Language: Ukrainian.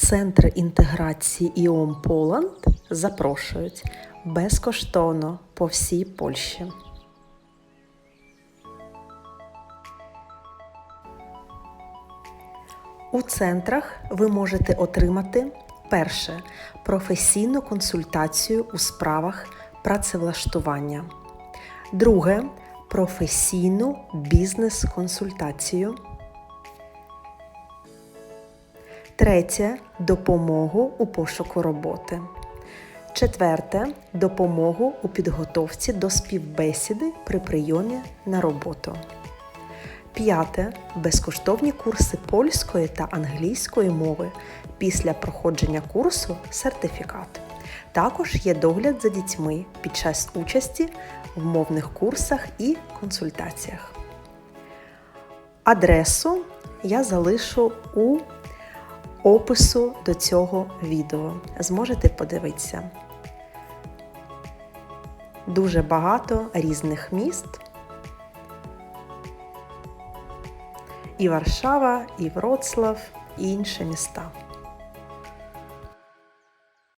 Центр інтеграції ІОМ Поланд запрошують безкоштовно по всій Польщі. У центрах ви можете отримати перше професійну консультацію у справах працевлаштування, друге професійну бізнес-консультацію. Третє допомогу у пошуку роботи. Четверте допомогу у підготовці до співбесіди при прийомі на роботу. П'яте безкоштовні курси польської та англійської мови після проходження курсу сертифікат. Також є догляд за дітьми під час участі в мовних курсах і консультаціях. Адресу я залишу у опису до цього відео. Зможете подивитися. Дуже багато різних міст. І Варшава, і Вроцлав, і інші міста.